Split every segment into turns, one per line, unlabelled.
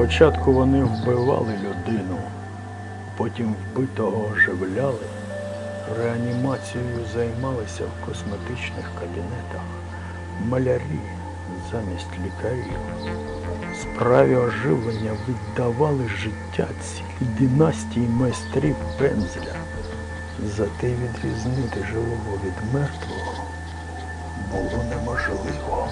Спочатку вони вбивали людину, потім вбитого оживляли, реанімацією займалися в косметичних кабінетах, малярі замість лікарів. Справі оживлення віддавали життя цілій династії майстрів пензля. Зате відрізнити живого від мертвого було неможливо.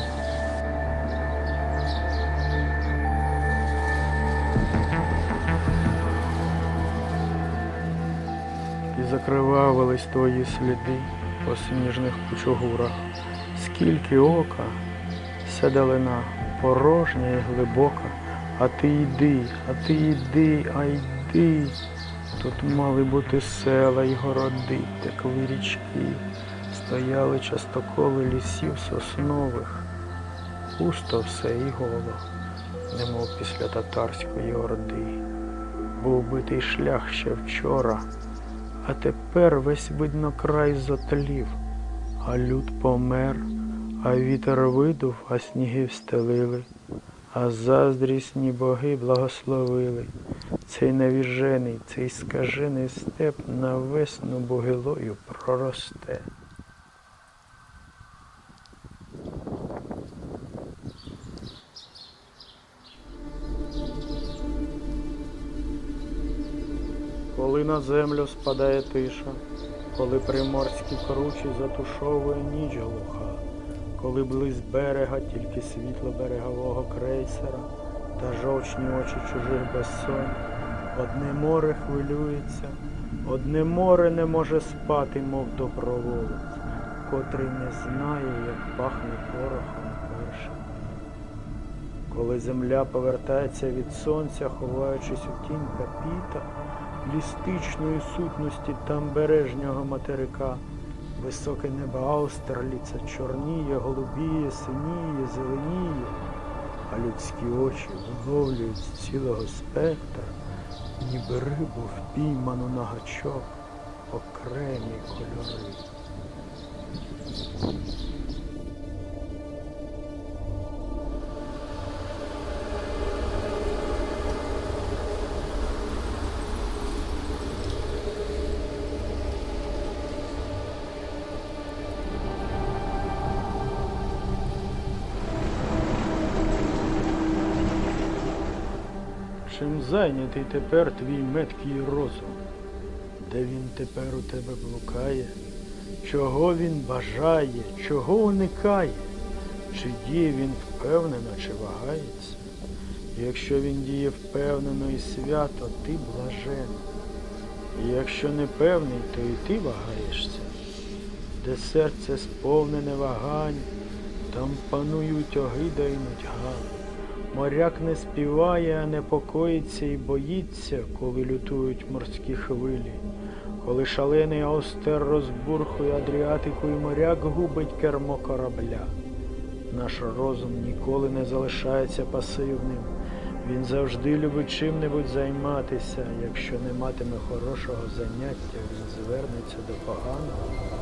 Закривавились твої сліди по сніжних кучугурах. Скільки ока, седалина порожня і глибока, а ти йди, а ти йди, а йди. Тут мали бути села й городи, текли річки, стояли частоколи лісів соснових. Пусто все і голо, немов після татарської орди. Був битий шлях ще вчора, а тепер весь видно край зотлів, а люд помер, а вітер видув, а сніги встелили, а заздрісні боги благословили. Цей навіжений, цей скажений степ на весну богилою проросте. На землю спадає тиша, коли приморські кручі затушовує ніч глуха, коли близь берега тільки світло берегового крейсера та жовчні очі чужих безсонь, одне море хвилюється, одне море не може спати, мов доброволець, котрий не знає, як пахне порохом перший. Коли земля повертається від сонця, ховаючись у тінь капіта, лістичної сутності тамбережнього материка, високе небо Аустерліца чорніє, голубіє, синіє, зеленіє, а людські очі виловлюють з цілого спектра, ніби рибу впійману на гачок, окремі кольори. Чим зайнятий тепер твій меткий розум? Де він тепер у тебе блукає? Чого він бажає, чого уникає? Чи діє він впевнено, чи вагається? Якщо він діє впевнено і свято, ти блажений. Якщо не певний, то і ти вагаєшся. Де серце сповнене вагань, там панують огида і нудьга. Моряк не співає, непокоїться і боїться, коли лютують морські хвилі. Коли шалений остер розбурхує Адріатику і моряк губить кермо корабля. Наш розум ніколи не залишається пасивним. Він завжди любить чим-небудь займатися. Якщо не матиме хорошого заняття, він звернеться до поганого.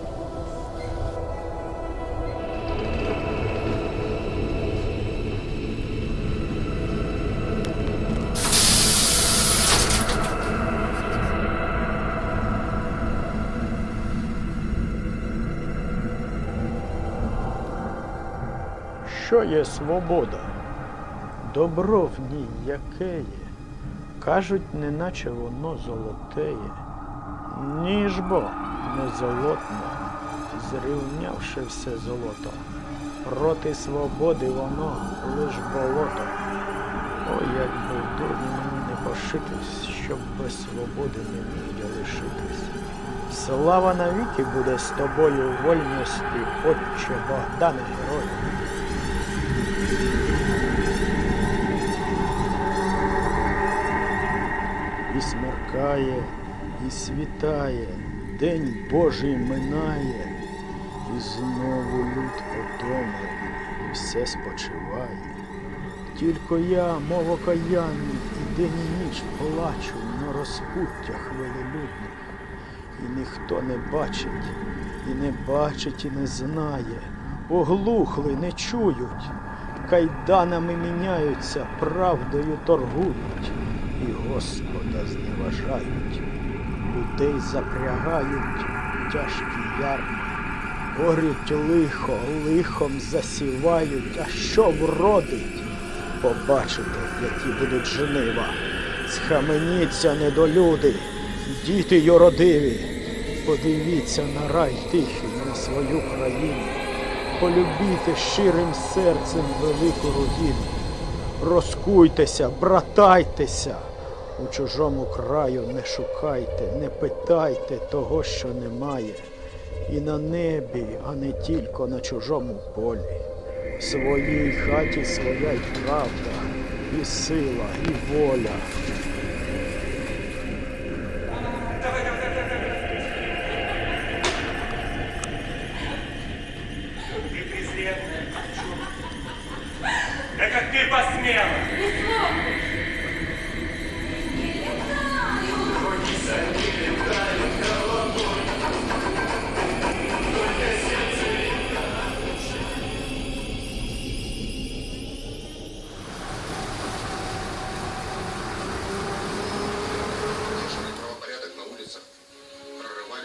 Що є свобода? Добро в ній яке є? Кажуть, неначе воно золотеє. Ні ж бо не золотне, зрівнявши все золото. Проти свободи воно лиш болото. О, як би дурні мені не пошитись, щоб без свободи не міг я лишитись. Слава навіки буде з тобою вольності, отче Богдане герой. Смеркає, і світає, день Божий минає, і знову люд потомлений, і все спочиває. Тільки я, мов окаянний, і день і ніч плачу на розпуттях велелюдних. І ніхто не бачить, і не бачить, і не знає, оглухли, не чують. кайданами міняються, правдою торгують Господа зневажають. Людей запрягають тяжкі ярми, орють лихо, лихом засівають, а що вродить? Побачите, які будуть жнива. Схаменіться, недолюди, діти юродиві, подивіться на рай тихий, на свою країну, полюбіте щирим серцем велику родину. Розкуйтеся, братайтеся. У чужому краю не шукайте, не питайте того, що немає. І на небі, а не тільки на чужому полі. В своїй хаті своя й правда, і сила, і воля.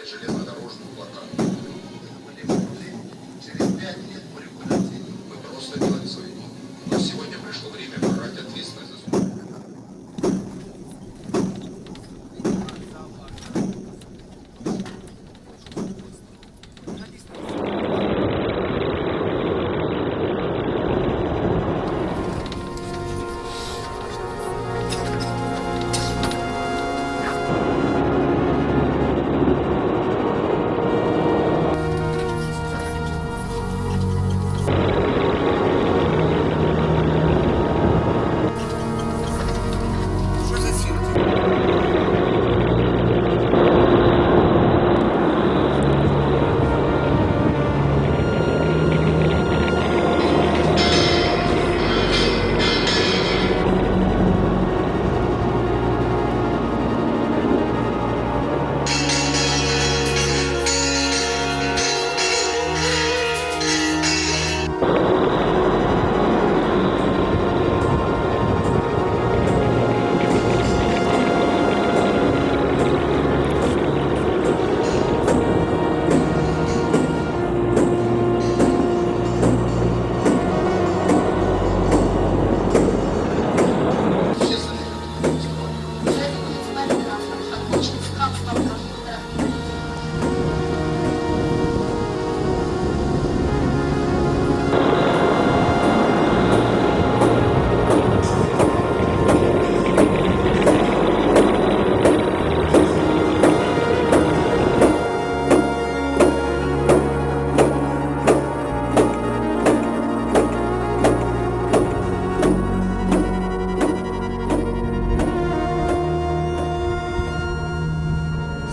Железнодорожную блокаду.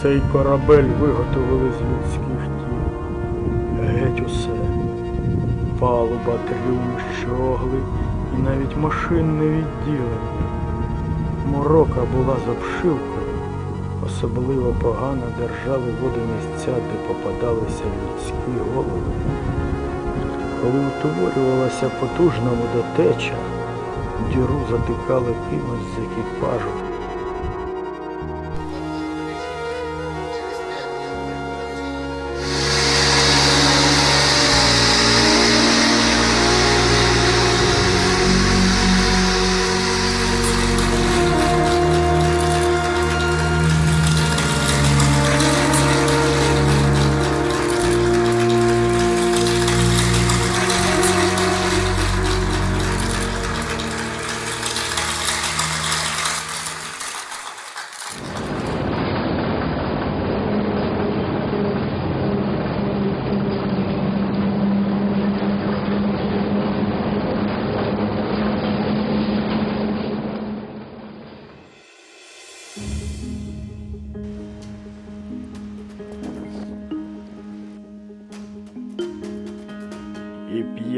Цей корабель виготовили з людських тіл. Геть усе. Палуба, трюм, щогли і навіть машинне відділення. Морока була з обшивкою. Особливо погано держали воду місця, де попадалися людські голови. Коли утворювалася потужна водотеча, діру затикали кимось з екіпажу.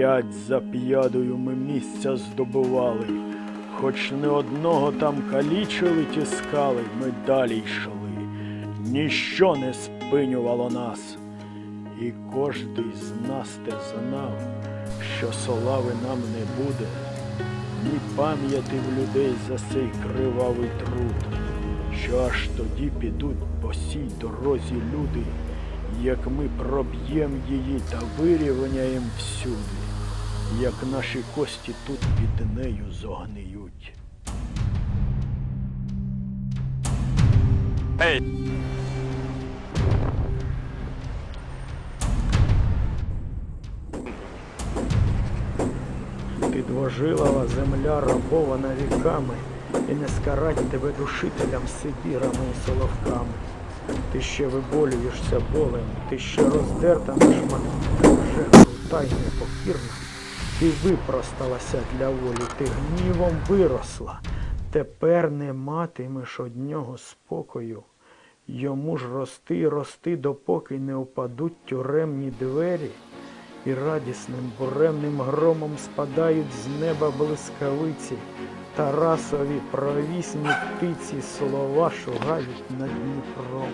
П'ять за п'ядою ми місця здобували. Хоч не одного там калічили, тіскали, ми далі йшли. Ніщо не спинювало нас. І кожний з нас те знав, що слави нам не буде, ні пам'яті в людей за цей кривавий труд, що аж тоді підуть по сій дорозі люди, як ми проб'єм її та вирівняєм всюди, як наші кості тут під нею зогниють. Підвожилова земля рабована віками, і не скарать тебе душителям Сибірами і соловками. Ти ще виболюєшся болем, ти ще роздерта на шматки, вже крута й непокірна. Ти випросталася для волі, ти гнівом виросла. Тепер не матимеш однього спокою. Йому ж рости й рости, допоки не впадуть тюремні двері, і радісним буремним громом спадають з неба блискавиці, Тарасові провісні птиці слова шугають над Дніпром.